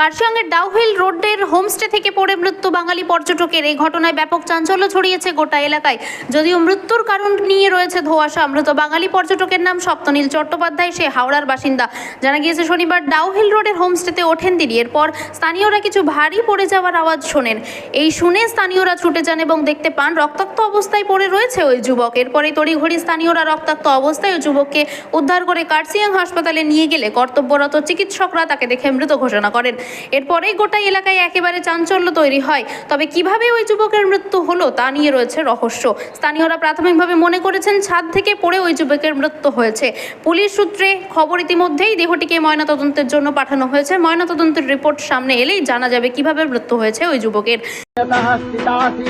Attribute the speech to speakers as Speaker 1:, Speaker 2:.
Speaker 1: কার্শিয়াংয়ের ডাউহিল রোডের হোমস্টে থেকে পড়ে মৃত্যু বাঙালি পর্যটকের। এই ঘটনায় ব্যাপক চাঞ্চল্য ছড়িয়েছে গোটা এলাকায়। যদিও মৃত্যুর কারণ নিয়ে রয়েছে ধোঁয়াশা, মৃত বাঙালি পর্যটকের নাম সপ্তনীল চট্টোপাধ্যায়, সে হাওড়ার বাসিন্দা। জানা গিয়েছে, শনিবার ডাউহিল রোডের হোমস্টেতে ওঠেন তিনি। এরপর স্থানীয়রা কিছু ভারী পড়ে যাওয়ার আওয়াজ শোনেন। এই শুনে স্থানীয়রা ছুটে যান এবং দেখতে পান, রক্তাক্ত অবস্থায় পড়ে রয়েছে ওই যুবক। এরপরে তড়িঘড়ি স্থানীয়রা রক্তাক্ত অবস্থায় ওই যুবককে উদ্ধার করে কার্সিয়াং হাসপাতালে নিয়ে গেলে কর্তব্যরত চিকিৎসকরা তাকে দেখে মৃত ঘোষণা করেন। এরপরেই গোটা এলাকায় একেবারে চাঞ্চল্য তৈরি হয় তবে কিভাবে ওই যুবকের মৃত্যু হলো তা নিয়ে রয়েছে রহস্য স্থানীয়রা প্রাথমিকভাবে মনে করেছেন ছাদ থেকে পড়ে ওই যুবকের মৃত্যু হয়েছে পুলিশ সূত্রে খবর ইতিমধ্যেই দেহটিকে ময়নাতদন্তের জন্য পাঠানো হয়েছে ময়নাতদন্তের রিপোর্ট সামনে এলেই জানা যাবে কিভাবে মৃত্যু হয়েছে ওই যুবকের
Speaker 2: यतः स्थितासि